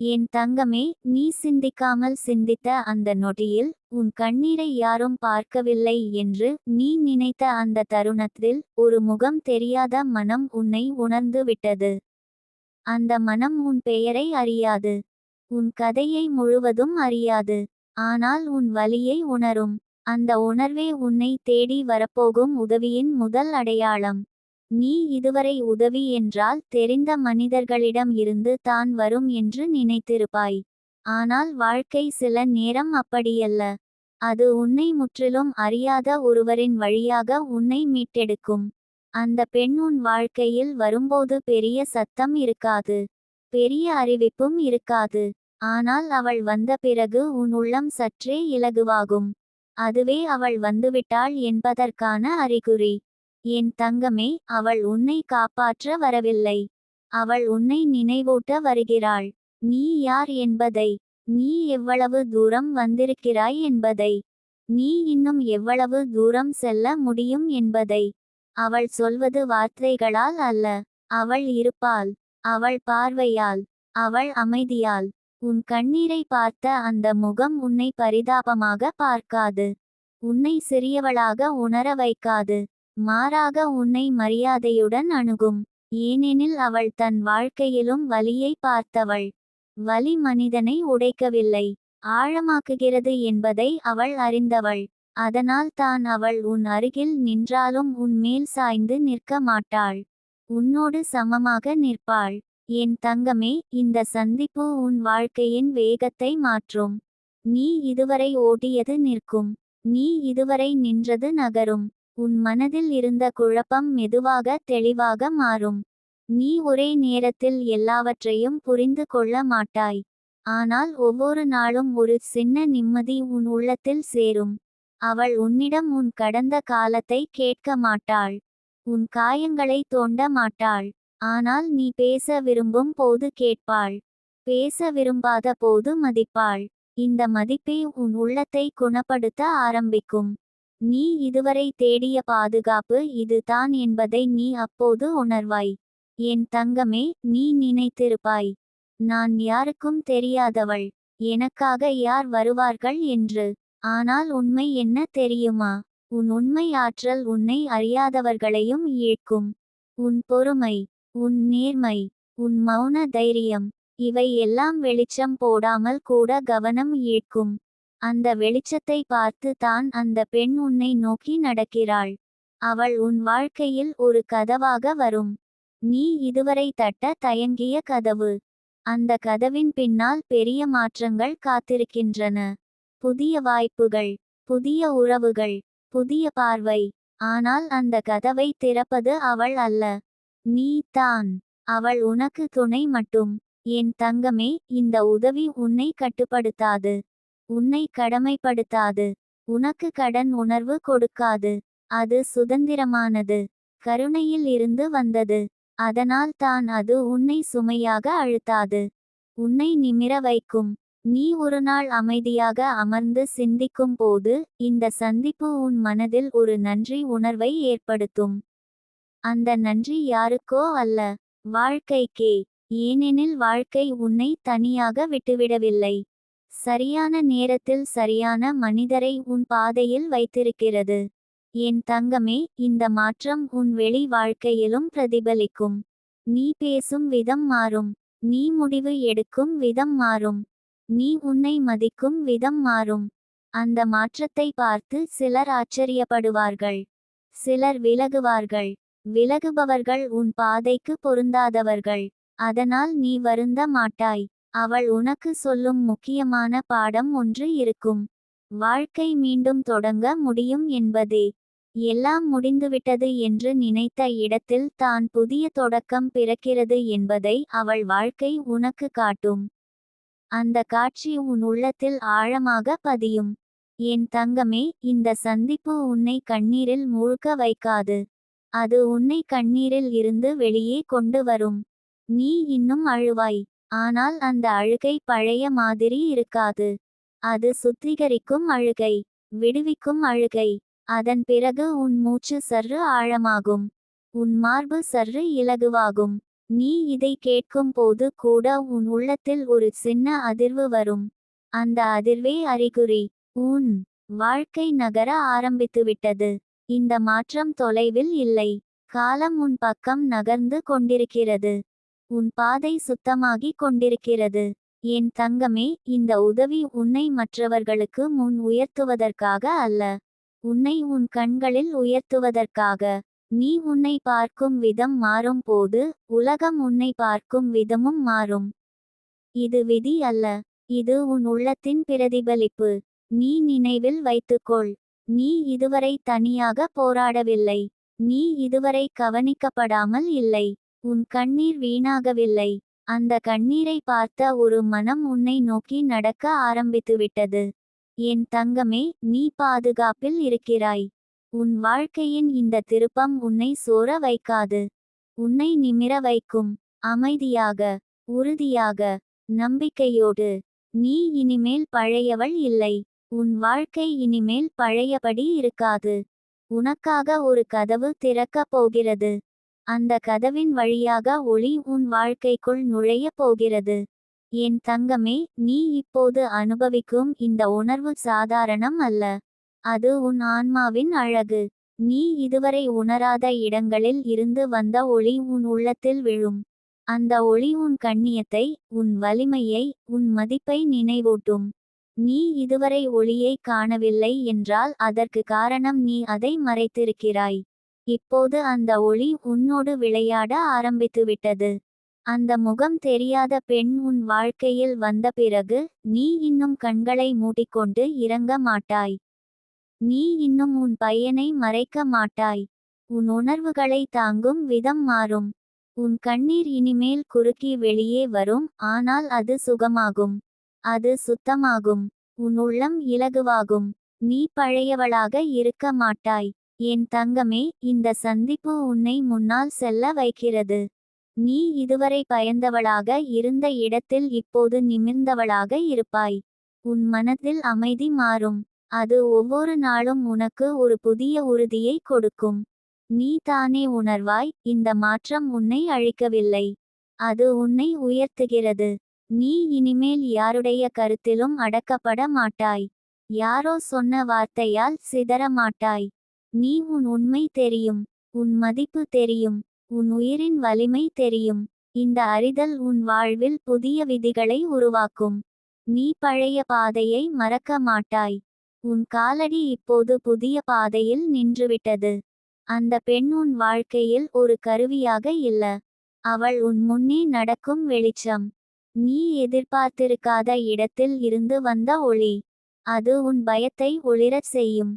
என் தங்கமே நீ சிந்திக்காமல் சிந்தித்த அந்த நொடியில் உன் கண்ணீரை யாரும் பார்க்கவில்லை என்று நீ நினைத்த அந்த தருணத்தில் ஒரு முகம் தெரியாத மனம் உன்னை உணர்ந்து விட்டது. அந்த மனம் உன் பெயரை அறியாது. உன் கதையை முழுவதும் அறியாது. ஆனால் உன் வலியை உணரும். அந்த உணர்வே உன்னை தேடி வரப்போகும் உதவியின் முதல் அடையாளம். நீ இதுவரை உதவி என்றால் தெரிந்த மனிதர்களிடம் இருந்து தான் வரும் என்று நினைத்திருப்பாய். ஆனால் வாழ்க்கை சில நேரம் அப்படியல்ல. அது உன்னை முற்றிலும் அறியாத ஒருவரின் வழியாக உன்னை மீட்டெடுக்கும். அந்த பெண் உன் வாழ்க்கையில் வரும்போது பெரிய சத்தம் இருக்காது. பெரிய அறிவிப்பும் இருக்காது. ஆனால் அவள் வந்த பிறகு உன் உள்ளம் சற்றே இலகுவாகும். அதுவே அவள் வந்துவிட்டாள் என்பதற்கான அறிகுறி. என் தங்கமே அவள் உன்னை காப்பாற்ற வரவில்லை. அவள் உன்னை நினைவூட்ட வருகிறாள். நீ யார் என்பதை நீ எவ்வளவு தூரம் வந்திருக்கிறாய் என்பதை நீ இன்னும் எவ்வளவு தூரம் செல்ல முடியும் என்பதை. அவள் சொல்வது வார்த்தைகளால் அல்ல. அவள் இருப்பாள். அவள் பார்வையால். அவள் அமைதியால். உன் கண்ணீரை பார்த்த அந்த முகம் உன்னை பரிதாபமாக பார்க்காது. உன்னை சிறியவளாக உணர வைக்காது. மாறாக உன்னை மரியாதையுடன் அணுகும். ஏனெனில் அவள் தன் வாழ்க்கையிலும் வலியை பார்த்தவள். வலி மனிதனை உடைக்கவில்லை. ஆழமாக்குகிறது என்பதை அவள் அறிந்தவள். அதனால் தான் அவள் உன் அருகில் நின்றாலும் உன் மேல் சாய்ந்து நிற்க மாட்டாள். உன்னோடு சமமாக நிற்பாள். என் தங்கமே இந்த சந்திப்பு உன் வாழ்க்கையின் வேகத்தை மாற்றும். நீ இதுவரை ஓடியது நிற்கும். நீ இதுவரை நின்றது நகரும். உன் மனதில் இருந்த குழப்பம் மெதுவாக தெளிவாக மாறும். நீ ஒரே நேரத்தில் எல்லாவற்றையும் புரிந்து கொள்ள மாட்டாய். ஆனால் ஒவ்வொரு நாளும் ஒரு சின்ன நிம்மதி உன் உள்ளத்தில் சேரும். அவள் உன்னிடம் உன் கடந்த காலத்தை கேட்க மாட்டாள். உன் காயங்களை தோண்ட மாட்டாள். ஆனால் நீ பேச விரும்பும் போது கேட்பாள். பேச விரும்பாத போது மதிப்பாள். இந்த மதிப்பே உன் உள்ளத்தை குணப்படுத்த ஆரம்பிக்கும். நீ இதுவரை தேடிய பாதுகாப்பு இதுதான் என்பதை நீ அப்போது உணர்வாய். என் தங்கமே நீ நினைத்திருப்பாய். நான் யாருக்கும் தெரியாதவள். எனக்காக யார் வருவார்கள் என்று. ஆனால் உண்மை என்ன தெரியுமா? உன் உண்மை ஆற்றல் உன்னை அறியாதவர்களையும் ஈழ்க்கும் உன் பொறுமை உன் நேர்மை உன் மௌன தைரியம் இவை எல்லாம் வெளிச்சம் போடாமல் கூட கவனம் ஈர்க்கும். அந்த வெளிச்சத்தை பார்த்து தான் அந்த பெண் உன்னை நோக்கி நடக்கிறாள். அவள் உன் வாழ்க்கையில் ஒரு கதவாக வரும். நீ இதுவரை தட்ட தயங்கிய கதவு. அந்த கதவின் பின்னால் பெரிய மாற்றங்கள் காத்திருக்கின்றன. புதிய வாய்ப்புகள் புதிய உறவுகள் புதிய பார்வை. ஆனால் அந்த கதவை திறப்பது அவள் அல்ல. நீ தான். அவள் உனக்கு துணை மட்டும். என் தங்கமே இந்த உதவி உன்னை கட்டுப்படுத்தாது. உன்னை கடமைப்படுத்தாது. உனக்கு கடன் உணர்வு கொடுக்காது. அது சுதந்திரமானது. கருணையில் இருந்து வந்தது. அதனால் தான் அது உன்னை சுமையாக அழுத்தாது. உன்னை நிமிர வைக்கும். நீ ஒரு நாள் அமைதியாக அமர்ந்து சிந்திக்கும் போது இந்த சந்திப்பு உன் மனதில் ஒரு நன்றி உணர்வை ஏற்படுத்தும். அந்த நன்றி யாருக்கோ அல்ல. வாழ்க்கைக்கே. ஏனெனில் வாழ்க்கை உன்னை தனியாக விட்டுவிடவில்லை. சரியான நேரத்தில் சரியான மனிதரை உன் பாதையில் வைத்திருக்கிறது. என் தங்கமே இந்த மாற்றம் உன் வெளி வாழ்க்கையிலும் பிரதிபலிக்கும். நீ பேசும் விதம் மாறும். நீ முடிவு எடுக்கும் விதம் மாறும். நீ உன்னை மதிக்கும் விதம் மாறும். அந்த மாற்றத்தை பார்த்து சிலர் ஆச்சரியப்படுவார்கள். சிலர் விலகுவார்கள். விலகுபவர்கள் உன் பாதைக்கு பொருந்தாதவர்கள். அதனால் நீ வருந்த மாட்டாய். அவள் உனக்கு சொல்லும் முக்கியமான பாடம் ஒன்று இருக்கும். வாழ்க்கை மீண்டும் தொடங்க முடியும் என்பதே. எல்லாம் முடிந்துவிட்டது என்று நினைத்த இடத்தில் தான் புதிய தொடக்கம் பிறக்கிறது என்பதை அவள் வாழ்க்கை உனக்கு காட்டும். அந்த காட்சி உன் உள்ளத்தில் ஆழமாக பதியும். என் தங்கமே இந்த சந்திப்பு உன்னை கண்ணீரில் மூழ்க வைக்காது. அது உன்னை கண்ணீரில் இருந்து வெளியே கொண்டு வரும். நீ இன்னும் அழுவாய். ஆனால் அந்த அழுகை பழைய மாதிரி இருக்காது. அது சுத்திகரிக்கும் அழுகை விடுவிக்கும் அழுகை. அதன் பிறகு உன் மூச்சு சற்று ஆழமாகும். உன் மார்பு சற்று இலகுவாகும். நீ இதை கேட்கும் போது கூட உன் உள்ளத்தில் ஒரு சின்ன அதிர்வு வரும். அந்த அதிர்வே அறிகுறி உன் வாழ்க்கை நகர ஆரம்பித்துவிட்டது. இந்த மாற்றம் தொலைவில் இல்லை. காலம் உன் பக்கம் நகர்ந்து கொண்டிருக்கிறது. உன் பாதை சுத்தமாகிக் கொண்டிருக்கிறது. என் தங்கமே இந்த உதவி உன்னை மற்றவர்களுக்கு முன் உயர்த்துவதற்காக அல்ல. உன்னை உன் கண்களில் உயர்த்துவதற்காக. நீ உன்னை பார்க்கும் விதம் மாறும் போது உலகம் உன்னை பார்க்கும் விதமும் மாறும். இது விதி அல்ல. இது உன் உள்ளத்தின் பிரதிபலிப்பு. நீ நினைவில் வைத்துக்கொள். நீ இதுவரை தனியாக போராடவில்லை. நீ இதுவரை கவனிக்கப்படாமல் இல்லை. உன் கண்ணீர் வீணாகவில்லை. அந்த கண்ணீரை பார்த்த ஒரு மனம் உன்னை நோக்கி நடக்க ஆரம்பித்துவிட்டது. என் தங்கமே நீ பாதுகாப்பில் இருக்கிறாய். உன் வாழ்க்கையின் இந்த திருப்பம் உன்னை சோர வைக்காது. உன்னை நிமிர வைக்கும். அமைதியாக உறுதியாக நம்பிக்கையோடு. நீ இனிமேல் பழையவள் இல்லை. உன் வாழ்க்கை இனிமேல் பழையபடி இருக்காது. உனக்காக ஒரு கதவு திறக்கப் போகிறது. அந்த கதவின் வழியாக ஒளி உன் வாழ்க்கைக்குள் நுழையப் போகிறது. என் தங்கமே நீ இப்போது அனுபவிக்கும் இந்த உணர்வு சாதாரணம் அல்ல. அது உன் ஆன்மாவின் அழகு. நீ இதுவரை உணராத இடங்களில் இருந்து வந்த ஒளி உன் உள்ளத்தில் விழும். அந்த ஒளி உன் கண்ணியத்தை உன் வலிமையை உன் மதிப்பை நினைவூட்டும். நீ இதுவரை ஒளியை காணவில்லை என்றால் அதற்கு காரணம் நீ அதை மறைத்திருக்கிறாய். இப்போது அந்த ஒளி உன்னோடு விளையாட ஆரம்பித்துவிட்டது. அந்த முகம் தெரியாத பெண் உன் வாழ்க்கையில் வந்த பிறகு நீ இன்னும் கண்களை மூடிக்கொண்டு இறங்க மாட்டாய். நீ இன்னும் உன் பையனை மறைக்க மாட்டாய். உன் உணர்வுகளை தாங்கும் விதம் மாறும். உன் கண்ணீர் இனிமேல் குறுக்கி வெளியே வரும் ஆனால் அது சுகமாகும். அது சுத்தமாகும். உன் உள்ளம் இலகுவாகும். நீ பழையவளாக இருக்க மாட்டாய். என் தங்கமே இந்த சந்திப்பு உன்னை முன்னால் செல்ல வைக்கிறது. நீ இதுவரை பயந்தவளாக இருந்த இடத்தில் இப்போது நிமிர்ந்தவளாக இருப்பாய். உன் மனத்தில் அமைதி மாறும். அது ஒவ்வொரு நாளும் உனக்கு ஒரு புதிய உறுதியை கொடுக்கும். நீ தானே உணர்வாய் இந்த மாற்றம் உன்னை அழிக்கவில்லை. அது உன்னை உயர்த்துகிறது. நீ இனிமேல் யாருடைய கருத்திலும் அடக்கப்பட மாட்டாய். யாரோ சொன்ன வார்த்தையால் சிதற மாட்டாய். நீ உன் உண்மை தெரியும் உன் மதிப்பு தெரியும் உன் உயிரின் வலிமை தெரியும். இந்த அறிதல் உன் வாழ்வில் புதிய விதிகளை உருவாக்கும். நீ பழைய பாதையை மறக்க மாட்டாய். உன் காலடி இப்போது புதிய பாதையில் நின்றுவிட்டது. அந்த பெண் உன் வாழ்க்கையில் ஒரு கருவியாக இல்ல. அவள் உன் முன்னே நடக்கும் வெளிச்சம். நீ எதிர்பார்த்திருக்காத இடத்தில் இருந்து வந்த ஒளி. அது உன் பயத்தை ஒளிரச் செய்யும்.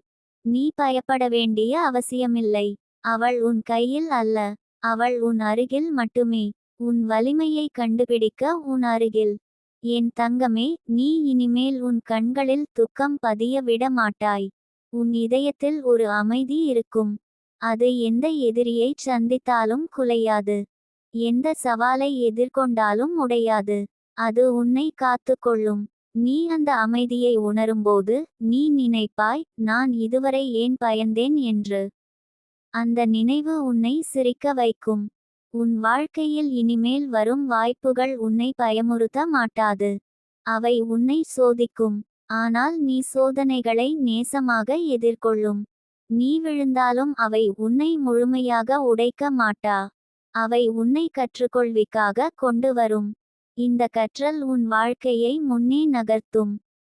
நீ பயப்பட வேண்டிய அவசியமில்லை. அவள் உன் கையில் அல்ல. அவள் உன் அருகில் மட்டுமே. உன் வலிமையை கண்டுபிடிக்க உன் அருகில். என் தங்கமே நீ இனிமேல் உன் கண்களில் துக்கம் பதிய விட மாட்டாய். உன் இதயத்தில் ஒரு அமைதி இருக்கும். அது எந்த எதிரியைச் சந்தித்தாலும் குலையாது. எந்த சவாலை எதிர்கொண்டாலும் உடையாது. அது உன்னை காத்து கொள்ளும். நீ அந்த அமைதியை உணரும்போது நீ நினைப்பாய் நான் இதுவரை ஏன் பயந்தேன்? என்று. அந்த நினைவு உன்னை சிரிக்க வைக்கும். உன் வாழ்க்கையில் இனிமேல் வரும் வாய்ப்புகள் உன்னை பயமுறுத்த மாட்டாது. அவை உன்னை சோதிக்கும். ஆனால் நீ சோதனைகளை நேசமாக எதிர்கொள்ளும். நீ விழுந்தாலும் அவை உன்னை முழுமையாக உடைக்க மாட்டா. அவை உன்னை கற்றுக்கொள்விக்காக கொண்டு வரும். இந்த கற்றல் உன் வாழ்க்கையை முன்னே நகர்த்தும்.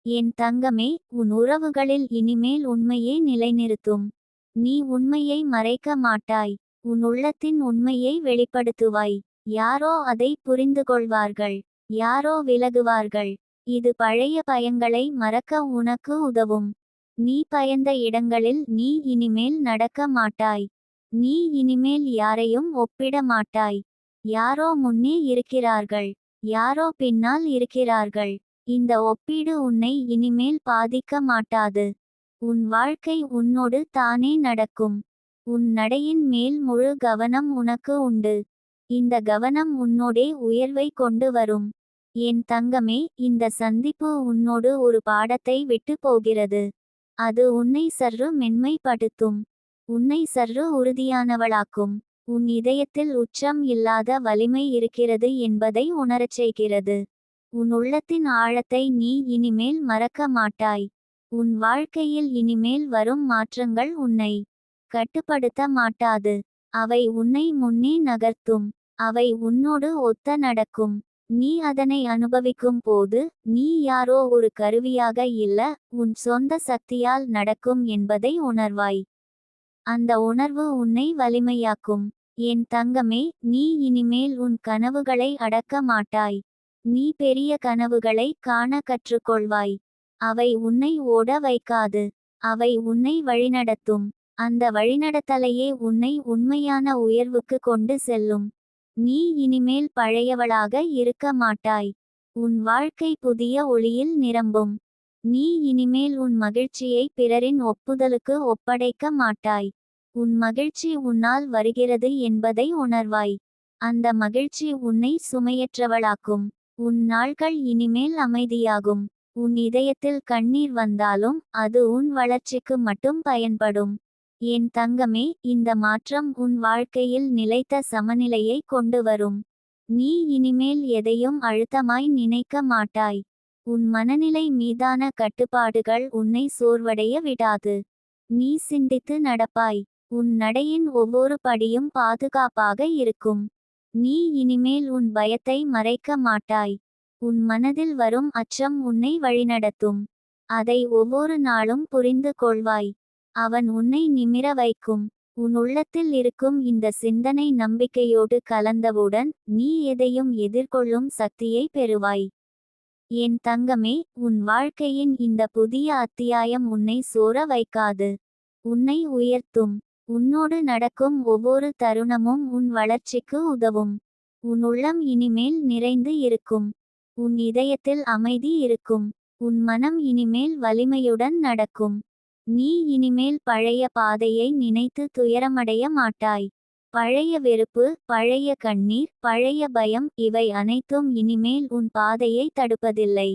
என் தங்கமே உன் உறவுகளில் இனிமேல் உண்மையே நிலைநிறுத்தும். நீ உண்மையை மறைக்க மாட்டாய். உன் உள்ளத்தின் உண்மையை வெளிப்படுத்துவாய். யாரோ அதை புரிந்து கொள்வார்கள் யாரோ விலகுவார்கள். இது பழைய பயங்களை மறக்க உனக்கு உதவும். நீ பயந்த இடங்களில் நீ இனிமேல் நடக்க மாட்டாய். நீ இனிமேல் யாரையும் ஒப்பிட மாட்டாய். யாரோ முன்னே இருக்கிறார்கள். யாரோ பின்னால் இருக்கிறார்கள். இந்த ஒப்பீடு உன்னை இனிமேல் பாதிக்க மாட்டாது. உன் வாழ்க்கை உன்னோடு தானே நடக்கும். உன் நடையின் மேல் முழு கவனம் உனக்கு உண்டு. இந்த கவனம் உன்னோடே உயர்வை கொண்டு வரும். என் தங்கமே இந்த சந்திப்பு உன்னோடு ஒரு பாடத்தை விட்டு போகிறது. அது உன்னை சற்று மென்மைப்படுத்தும். உன்னை சற்று உறுதியானவளாக்கும். உன் இதயத்தில் உச்சம் இல்லாத வலிமை இருக்கிறது என்பதை உணரச் செய்கிறது. உன் உள்ளத்தின் ஆழத்தை நீ இனிமேல் மறக்க மாட்டாய். உன் வாழ்க்கையில் இனிமேல் வரும் மாற்றங்கள் உன்னை கட்டுப்படுத்த மாட்டாது. அவை உன்னை முன்னே நகர்த்தும். அவை உன்னோடு ஒத்த நடக்கும். நீ அதனை அனுபவிக்கும் போது நீ யாரோ ஒரு கருவியாக இல்ல உன் சொந்த சக்தியால் நடக்கும் என்பதை உணர்வாய். அந்த உணர்வு உன்னை வலிமையாக்கும். என் தங்கமே நீ இனிமேல் உன் கனவுகளை அடக்க மாட்டாய். நீ பெரிய கனவுகளை காண கற்றுக்கொள்வாய். அவை உன்னை ஓட வைக்காது. அவை உன்னை வழிநடத்தும். அந்த வழிநடத்தலையே உன்னை உண்மையான உயர்வுக்கு கொண்டு செல்லும். நீ இனிமேல் பழையவளாக இருக்க மாட்டாய். உன் வாழ்க்கை புதிய ஒளியில் நிரம்பும். நீ இனிமேல் உன் மகிழ்ச்சியை பிறரின் ஒப்புதலுக்கு ஒப்படைக்க மாட்டாய். உன் மகிழ்ச்சி உன்னால் வருகிறது என்பதை உணர்வாய். அந்த மகிழ்ச்சி உன்னை சுமையற்றவளாக்கும். உன் நாள்கள் இனிமேல் அமைதியாகும். உன் இதயத்தில் கண்ணீர் வந்தாலும் அது உன் வளர்ச்சிக்கு மட்டும் பயன்படும். என் தங்கமே இந்த மாற்றம் உன் வாழ்க்கையில் நிலைத்த சமநிலையை கொண்டு வரும். நீ இனிமேல் எதையும் அழுத்தமாய் நினைக்க மாட்டாய். உன் மனநிலை மீதான கட்டுப்பாடுகள் உன்னை சோர்வடைய விடாது. நீ சிந்தித்து நடப்பாய். உன் நடையின் ஒவ்வொரு படியும் பாதுகாப்பாக இருக்கும். நீ இனிமேல் உன் பயத்தை மறைக்க மாட்டாய். உன் மனதில் வரும் அச்சம் உன்னை வழிநடத்தும். அதை ஒவ்வொரு நாளும் புரிந்து கொள்வாய். அவன் உன்னை நிமிர வைக்கும். உன் உள்ளத்தில் இருக்கும் இந்த சிந்தனை நம்பிக்கையோடு கலந்தவுடன் நீ எதையும் எதிர்கொள்ளும் சக்தியை பெறுவாய். என் தங்கமே உன் வாழ்க்கையின் இந்த புதிய அத்தியாயம் உன்னை சோர வைக்காது. உன்னை உயர்த்தும். உன்னோடு நடக்கும் ஒவ்வொரு தருணமும் உன் வளர்ச்சிக்கு உதவும். உன் உள்ளம் இனிமேல் நிறைந்து இருக்கும். உன் இதயத்தில் அமைதி இருக்கும். உன் மனம் இனிமேல் வலிமையுடன் நடக்கும். நீ இனிமேல் பழைய பாதையை நினைத்து துயரமடைய மாட்டாய். பழைய வெறுப்பு பழைய கண்ணீர் பழைய பயம் இவை அனைத்தும் இனிமேல் உன் பாதையை தடுப்பதில்லை.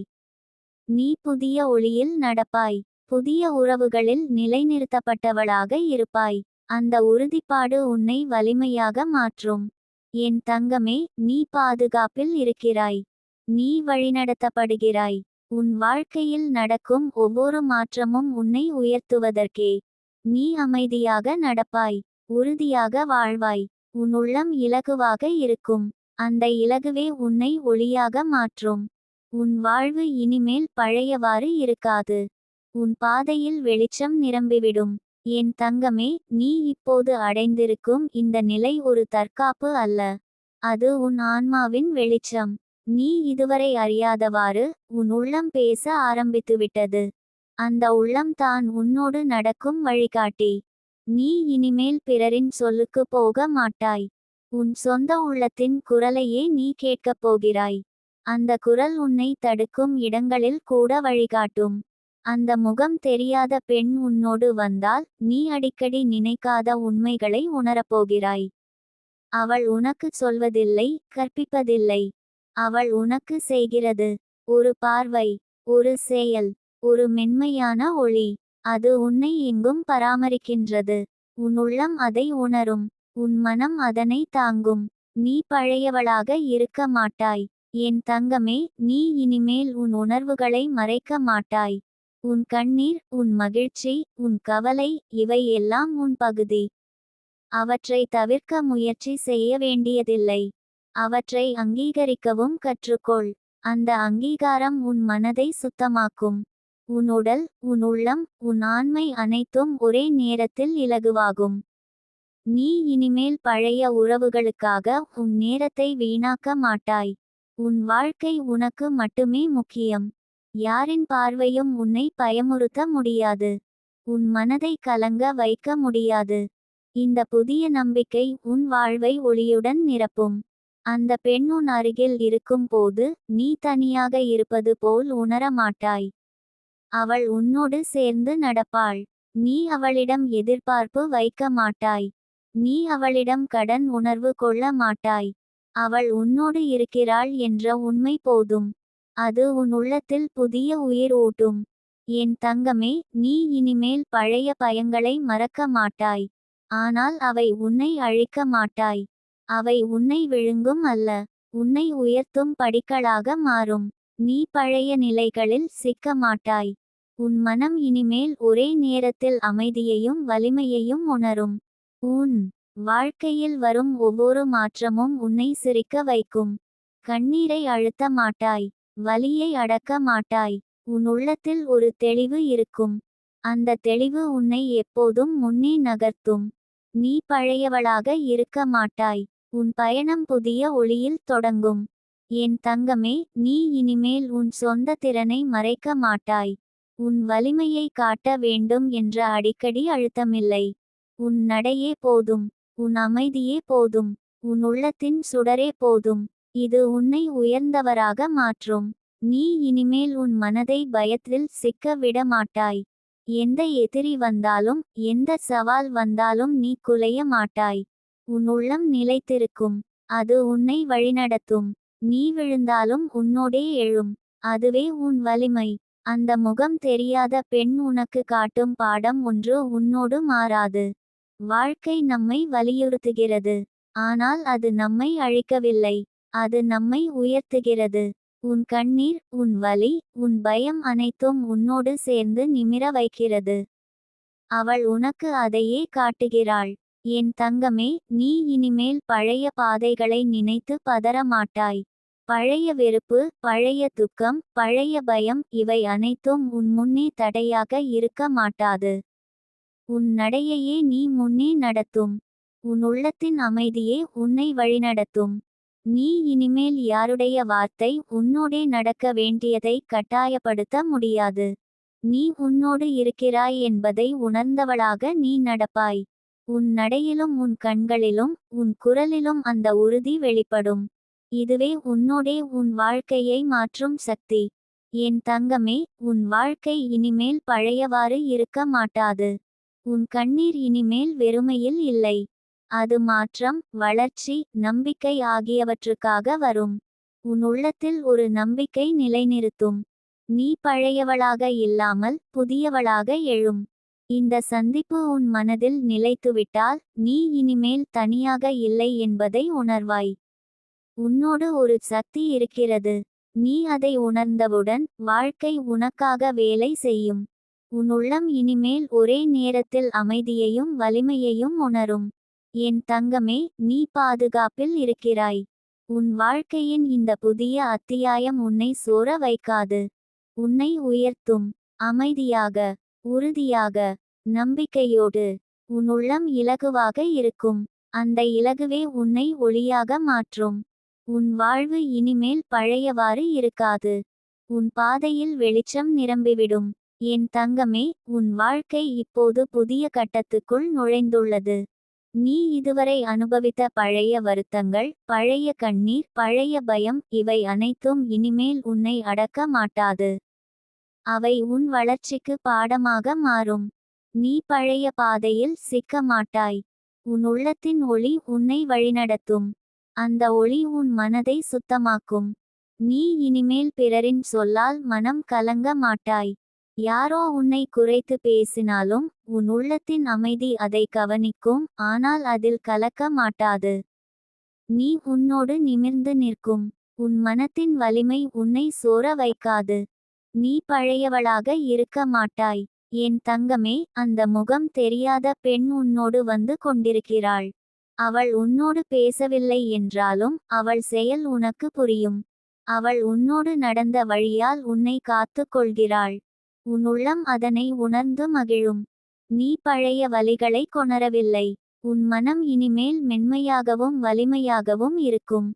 நீ புதிய ஒளியில் நடப்பாய். புதிய உறவுகளில் நிலைநிறுத்தப்பட்டவளாக இருப்பாய். அந்த உறுதிப்பாடு உன்னை வலிமையாக மாற்றும். என் தங்கமே நீ பாதுகாப்பில் இருக்கிறாய். நீ வழிநடத்தப்படுகிறாய். உன் வாழ்க்கையில் நடக்கும் ஒவ்வொரு மாற்றமும் உன்னை உயர்த்துவதற்கே. நீ அமைதியாக நடப்பாய். உறுதியாக வாழ்வாய். உன் உள்ளம் இலகுவாக இருக்கும். அந்த இலகுவே உன்னை ஒளியாக மாற்றும். உன் வாழ்வு இனிமேல் பழையவாறு இருக்காது. உன் பாதையில் வெளிச்சம் நிரம்பிவிடும். என் தங்கமே நீ இப்போது அடைந்திருக்கும் இந்த நிலை ஒரு தற்காப்பு அல்ல. அது உன் ஆன்மாவின் வெளிச்சம். நீ இதுவரை அறியாதவாறு உன் உள்ளம் பேச ஆரம்பித்துவிட்டது. அந்த உள்ளம் தான் உன்னோடு நடக்கும் வழிகாட்டி. நீ இனிமேல் பிறரின் சொல்லுக்கு போக மாட்டாய். உன் சொந்த உள்ளத்தின் குரலையே நீ கேட்கப் போகிறாய். அந்த குரல் உன்னை தடுக்கும் இடங்களில் கூட வழிகாட்டும். அந்த முகம் தெரியாத பெண் உன்னோடு வந்தால் நீ அடிக்கடி நினைக்காத உண்மைகளை உணரப்போகிறாய் அவள் உனக்கு சொல்வதில்லை கற்பிப்பதில்லை. அவள் உனக்கு செய்கிறது. ஒரு பார்வை ஒரு செயல் ஒரு மென்மையான ஒளி. அது உன்னை எங்கும் பராமரிக்கின்றது. உன் உள்ளம் அதை உணரும். உன் மனம் அதனை தாங்கும். நீ பழையவளாக இருக்க மாட்டாய். என் தங்கமே நீ இனிமேல் உன் உணர்வுகளை மறைக்க மாட்டாய். உன் கண்ணீர் உன் மகிழ்ச்சி உன் கவலை இவை எல்லாம் உன் பகுதி. அவற்றை தவிர்க்க முயற்சி செய்ய வேண்டியதில்லை. அவற்றை அங்கீகரிக்கவும் கற்றுக்கொள். அந்த அங்கீகாரம் உன் மனதை சுத்தமாக்கும். உன் உடல் உன் உள்ளம் உன் ஆண்மை அனைத்தும் ஒரே நேரத்தில் இலகுவாகும். நீ இனிமேல் பழைய உறவுகளுக்காக உன் நேரத்தை வீணாக்க மாட்டாய். உன் வாழ்க்கை உனக்கு மட்டுமே முக்கியம். யாரின் பார்வையும் உன்னை பயமுறுத்த முடியாது. உன் மனதை கலங்க வைக்க முடியாது. இந்த புதிய நம்பிக்கை உன் வாழ்வை ஒளியுடன் நிரப்பும். அந்த பெண் உன் அருகில் இருக்கும் போது நீ தனியாக இருப்பது போல் உணர மாட்டாய் அவள் உன்னோடு சேர்ந்து நடப்பாள். நீ அவளிடம் எதிர்பார்ப்பு வைக்க மாட்டாய். நீ அவளிடம் கடன் உணர்வு கொள்ள மாட்டாய். அவள் உன்னோடு இருக்கிறாள் என்ற உண்மை போதும். அது உன் உள்ளத்தில் புதிய உயிர் ஊட்டும். என் தங்கமே நீ இனிமேல் பழைய பயங்களை மறக்க மாட்டாய். ஆனால் அவை உன்னை அழிக்க மாட்டாய். அவை உன்னை விழுங்கும் அல்ல. உன்னை உயர்த்தும் படிக்களாக மாறும். நீ பழைய நிலைகளில் சிக்க மாட்டாய். உன் மனம் இனிமேல் ஒரே நேரத்தில் அமைதியையும் வலிமையையும் உணரும். உன் வாழ்க்கையில் வரும் ஒவ்வொரு மாற்றமும் உன்னை சிரிக்க வைக்கும். கண்ணீரை அழுத்த மாட்டாய். வலியை அடக்க மாட்டாய். உன் உள்ளத்தில் ஒரு தெளிவு இருக்கும். அந்த தெளிவு உன்னை எப்போதும் முன்னே நகர்த்தும். நீ பழையவளாக இருக்க மாட்டாய். உன் பயணம் புதிய ஒளியில் தொடங்கும். என் தங்கமே நீ இனிமேல் உன் சொந்த திறனை மறைக்க மாட்டாய். உன் வலிமையை காட்ட வேண்டும் என்ற அடிக்கடி அழுத்தமில்லை. உன் நடையே போதும் உன் அமைதியே போதும் உன் உள்ளத்தின் சுடரே போதும் இது உன்னை உயர்ந்தவராக மாற்றும். நீ இனிமேல் உன் மனதை பயத்தில் சிக்க விட மாட்டாய் எந்த எதிரி வந்தாலும் எந்த சவால் வந்தாலும் நீ குலைய மாட்டாய். உன் உள்ளம் நிலைத்திருக்கும் அது உன்னை வழிநடத்தும். நீ விழுந்தாலும் உன்னோடே எழும் அதுவே உன் வலிமை. அந்த முகம் தெரியாத பெண் உனக்கு காட்டும் பாடம் ஒன்று உன்னோடு மாறாது. வாழ்க்கை நம்மை வலியுறுத்துகிறது. ஆனால் அது நம்மை அழிக்கவில்லை. அது நம்மை உயர்த்துகிறது. உன் கண்ணீர் உன் வலி உன் பயம் அனைத்தும் உன்னோடு சேர்ந்து நிமிர வைக்கிறது. அவள் உனக்கு அதையே காட்டுகிறாள். என் தங்கமே நீ இனிமேல் பழைய பாதைகளை நினைத்து பதற மாட்டாய். பழைய வெறுப்பு பழைய துக்கம் பழைய பயம் இவை அனைத்தும் உன் முன்னே தடையாக இருக்க மாட்டாது. உன் நடையையே நீ முன்னே நடத்தும். உன் உள்ளத்தின் அமைதியே உன்னை வழிநடத்தும். நீ இனிமேல் யாருடைய வார்த்தை உன்னோடே நடக்க வேண்டியதை கட்டாயப்படுத்த முடியாது. நீ உன்னோடு இருக்கிறாய் என்பதை உணர்ந்தவளாக நீ நடப்பாய். உன் நடையிலும் உன் கண்களிலும் உன் குரலிலும் அந்த உறுதி வெளிப்படும். இதுவே உன்னோடே உன் வாழ்க்கையை மாற்றும் சக்தி. என் தங்கமே உன் வாழ்க்கை இனிமேல் பழையவாறு இருக்க மாட்டாது. உன் கண்ணீர் இனிமேல் வெறுமையில் இல்லை. அது மாற்றம் வளர்ச்சி நம்பிக்கை ஆகியவற்றுக்காக வரும். உன் உள்ளத்தில் ஒரு நம்பிக்கை நிலைநிறுத்தும். நீ பழையவளாக இல்லாமல் புதியவளாக எழும். இந்த சந்திப்பு உன் மனதில் நிலைத்துவிட்டால் நீ இனிமேல் தனியாக இல்லை என்பதை உணர்வாய். உன்னோடு ஒரு சக்தி இருக்கிறது. நீ அதை உணர்ந்தவுடன் வாழ்க்கை உனக்காக வேலை செய்யும். உன் உள்ளம் இனிமேல் ஒரே நேரத்தில் அமைதியையும் வலிமையையும் உணரும். என் தங்கமே நீ பாதுகாப்பில் இருக்கிறாய். உன் வாழ்க்கையின் இந்த புதிய அத்தியாயம் உன்னை சோர வைக்காது. உன்னை உயர்த்தும். அமைதியாக உறுதியாக நம்பிக்கையோடு. உன் உள்ளம் இலகுவாக இருக்கும். அந்த இலகுவே உன்னை ஒளியாக மாற்றும். உன் வாழ்வு இனிமேல் பழையவாறு இருக்காது. உன் பாதையில் வெளிச்சம் நிரம்பிவிடும். என் தங்கமே உன் வாழ்க்கை இப்போது புதிய கட்டத்துக்குள் நுழைந்துள்ளது. நீ இதுவரை அனுபவித்த பழைய வருத்தங்கள் பழைய கண்ணீர் பழைய பயம் இவை அனைத்தும் இனிமேல் உன்னை அடக்க மாட்டாது. அவை உன் வளர்ச்சிக்கு பாடமாக மாறும். நீ பழைய பாதையில் சிக்க மாட்டாய். உன் உள்ளத்தின் ஒளி உன்னை வழிநடத்தும். அந்த ஒளி உன் மனதை சுத்தமாக்கும். நீ இனிமேல் பிறரின் சொல்லால் மனம் கலங்க மாட்டாய். யாரோ உன்னை குறைத்து பேசினாலும் உன் உள்ளத்தின் அமைதி அதை கவனிக்கும் ஆனால் அதில் கலக்க மாட்டாது. நீ உன்னோடு நிமிர்ந்து நிற்கும். உன் மனத்தின் வலிமை உன்னை சோர வைக்காது. நீ பழையவளாக இருக்க மாட்டாய். என் தங்கமே அந்த முகம் தெரியாத பெண் உன்னோடு வந்து கொண்டிருக்கிறாள். அவள் உன்னோடு பேசவில்லை என்றாலும் அவள் செயல் உனக்கு புரியும். அவள் உன்னோடு நடந்த வழியால் உன்னை காத்து கொள்கிறாள். உன் உள்ளம் அதனை உணர்ந்து மகிழும். நீ பழைய வலிகளை கொணரவில்லை. உன் மனம் இனிமேல் மென்மையாகவும் வலிமையாகவும் இருக்கும்.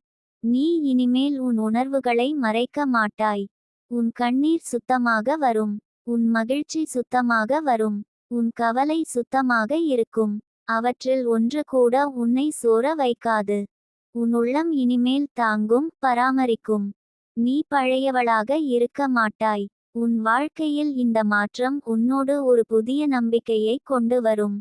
நீ இனிமேல் உன் உணர்வுகளை மறைக்க மாட்டாய். உன் கண்ணீர் சுத்தமாக வரும். உன் மகிழ்ச்சி சுத்தமாக வரும். உன் கவலை சுத்தமாக இருக்கும். அவற்றில் ஒன்று கூட உன்னை சோர வைக்காது. உன் உள்ளம் இனிமேல் தாங்கும் பராமரிக்கும். நீ பழையவளாக இருக்க மாட்டாய். உன் வாழ்க்கையில் இந்த மாற்றம் உன்னோடு ஒரு புதிய நம்பிக்கையை கொண்டு வரும்.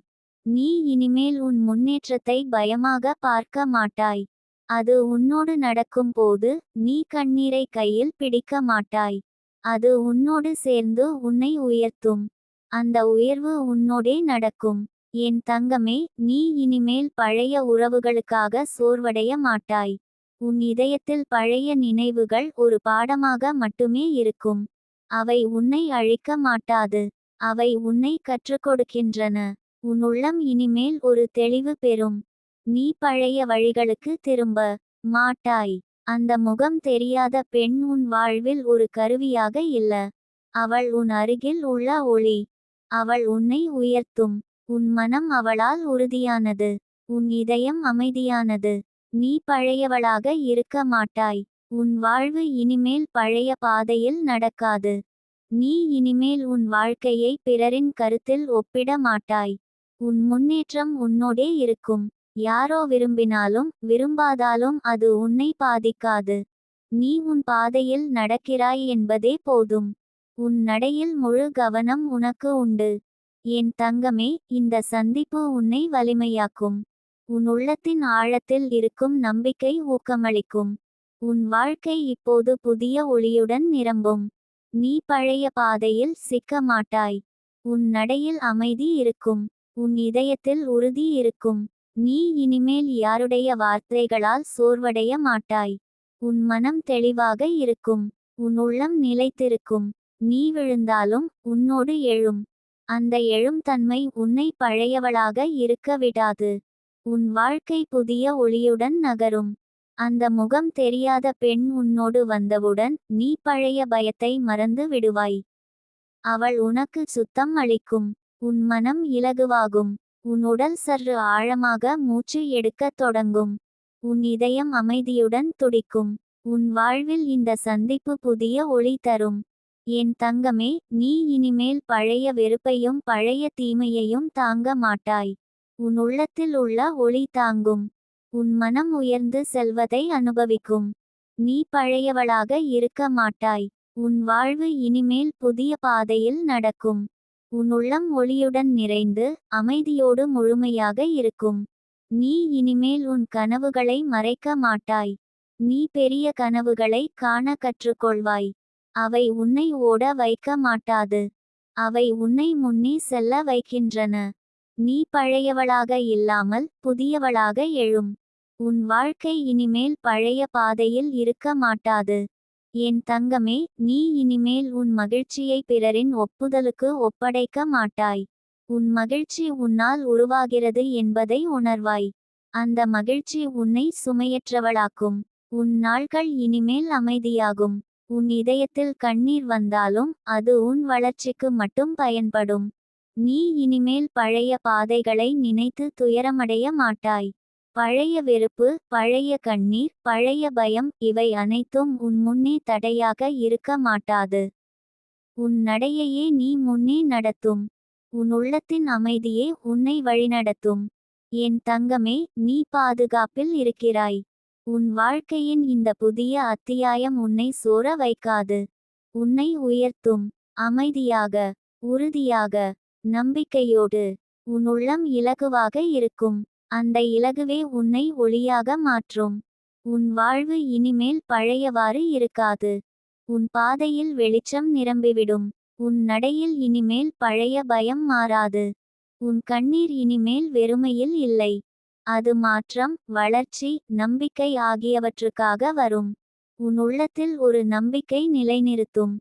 நீ இனிமேல் உன் முன்னேற்றத்தை பயமாக பார்க்க மாட்டாய். அது உன்னோடு நடக்கும் போது நீ கண்ணீரை கையில் பிடிக்க மாட்டாய். அது உன்னோடு சேர்ந்து உன்னை உயர்த்தும். அந்த உயர்வு உன்னோடே நடக்கும். என் தங்கமே நீ இனிமேல் பழைய உறவுகளுக்காக சோர்வடைய மாட்டாய். உன் இதயத்தில் பழைய நினைவுகள் ஒரு பாடமாக மட்டுமே இருக்கும். அவை உன்னை அழிக்க மாட்டாது. அவை உன்னை கற்றுக் கொடுக்கின்றன. உன் உள்ளம் இனிமேல் ஒரு தெளிவு பெறும். நீ பழைய வழிகளுக்கு திரும்ப மாட்டாய். அந்த முகம் தெரியாத பெண் உன் வாழ்வில் ஒரு கருவியாக இல்ல. அவள் உன் அருகில் உள்ள ஒளி. அவள் உன்னை உயர்த்தும். உன் மனம் அவளால் உறுதியானது உன் இதயம் அமைதியானது. நீ பழையவளாக இருக்க மாட்டாய். உன் வாழ்வு இனிமேல் பழைய பாதையில் நடக்காது. நீ இனிமேல் உன் வாழ்க்கையை பிறரின் கருத்தில் ஒப்பிட மாட்டாய். உன் முன்னேற்றம் உன்னோடே இருக்கும். யாரோ விரும்பினாலும் விரும்பாதாலும் அது உன்னை பாதிக்காது. நீ உன் பாதையில் நடக்கிறாய் என்பதே போதும். உன் நடையில் முழு கவனம் உனக்கு உண்டு. என் தங்கமே இந்த சந்திப்பு உன்னை வலிமையாக்கும். உன் உள்ளத்தின் ஆழத்தில் இருக்கும் நம்பிக்கை ஊக்கமளிக்கும். உன் வாழ்க்கை இப்போது புதிய ஒளியுடன் நிரம்பும். நீ பழைய பாதையில் சிக்க மாட்டாய். உன் நடையில் அமைதி இருக்கும். உன் இதயத்தில் உறுதி இருக்கும். நீ இனிமேல் யாருடைய வார்த்தைகளால் சோர்வடைய மாட்டாய். உன் மனம் தெளிவாக இருக்கும். உன் உள்ளம் நிலைத்திருக்கும். நீ விழுந்தாலும் உன்னோடு எழும். அந்த எழும் தன்மை உன்னை பழையவளாக இருக்க விடாது. உன் வாழ்க்கை புதிய ஒளியுடன் நகரும். அந்த முகம் தெரியாத பெண் உன்னோடு வந்தவுடன் நீ பழைய பயத்தை மறந்து விடுவாய். அவள் உனக்கு சுத்தம் அளிக்கும். உன் மனம் இலகுவாகும். உன் உடல் சற்று ஆழமாக மூச்சு எடுக்கத் தொடங்கும். உன் இதயம் அமைதியுடன் துடிக்கும். உன் வாழ்வில் இந்த சந்திப்பு புதிய ஒளி தரும். என் தங்கமே நீ இனிமேல் பழைய வெறுப்பையும் பழைய தீமையையும் தாங்க மாட்டாய். உன் உள்ளத்தில் உள்ள ஒளி தாங்கும். உன் மனம் உயர்ந்து செல்வதை அனுபவிக்கும். நீ பழையவளாக இருக்க மாட்டாய். உன் வாழ்வு இனிமேல் புதிய பாதையில் நடக்கும். உன் உள்ளம் ஒளியுடன் நிறைந்து அமைதியோடு முழுமையாக இருக்கும். நீ இனிமேல் உன் கனவுகளை மறைக்க மாட்டாய். நீ பெரிய கனவுகளை காண கற்றுக்கொள்வாய். அவை உன்னை ஓட வைக்க மாட்டாது. அவை உன்னை முன்னே செல்ல வைக்கின்றன. நீ பழையவளாக இல்லாமல் புதியவளாக எழும். உன் வாழ்க்கை இனிமேல் பழைய பாதையில் இருக்க மாட்டாது. என் தங்கமே நீ இனிமேல் உன் மகிழ்ச்சியை பிறரின் ஒப்புதலுக்கு ஒப்படைக்க மாட்டாய். உன் மகிழ்ச்சி உன்னால் உருவாகிறது என்பதை உணர்வாய். அந்த மகிழ்ச்சி உன்னை சுமையற்றவளாக்கும். உன் நாள்கள் இனிமேல் அமைதியாகும். உன் இதயத்தில் கண்ணீர் வந்தாலும் அது உன் வளர்ச்சிக்கு மட்டும் பயன்படும். நீ இனிமேல் பழைய பாதைகளை நினைத்து துயரமடைய மாட்டாய். பழைய வெறுப்பு பழைய கண்ணீர் பழைய பயம் இவை அனைத்தும் உன் முன்னே தடையாக இருக்க மாட்டாது. உன் நடையையே நீ முன்னே நடத்தும். உன் உள்ளத்தின் அமைதியே உன்னை வழிநடத்தும். என் தங்கமே நீ பாதுகாப்பில் இருக்கிறாய். உன் வாழ்க்கையின் இந்த புதிய அத்தியாயம் உன்னை சோர வைக்காது. உன்னை உயர்த்தும். அமைதியாக உறுதியாக நம்பிக்கையோடு உன் உள்ளம் இலகுவாக இருக்கும். அந்த இலகுவே உன்னை ஒளியாக மாற்றும். உன் வாழ்வு இனிமேல் பழையவாறு இருக்காது. உன் பாதையில் வெளிச்சம் நிரம்பிவிடும். உன் நடையில் இனிமேல் பழைய பயம் மாறாது. உன் கண்ணீர் இனிமேல் வெறுமையில் இல்லை. அது மாற்றம் வளர்ச்சி நம்பிக்கை ஆகியவற்றுக்காக வரும். உன் உள்ளத்தில் ஒரு நம்பிக்கை நிலைநிறுத்தும்.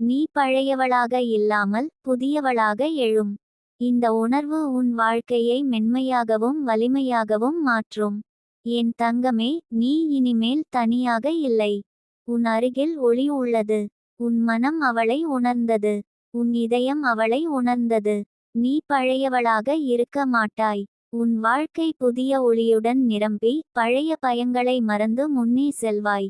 நீ பழையவளாக இல்லாமல் புதியவளாக எழும். இந்த உணர்வு உன் வாழ்க்கையை மென்மையாகவும் வலிமையாகவும் மாற்றும். என் தங்கமே நீ இனிமேல் தனியாக இல்லை. உன் அருகில் ஒளி உள்ளது. உன் மனம் அவளை உணர்ந்தது. உன் இதயம் அவளை உணர்ந்தது. நீ பழையவளாக இருக்க மாட்டாய். உன் வாழ்க்கை புதிய ஒளியுடன் நிரம்பி பழைய பயங்களை மறந்து முன்னே செல்வாய்.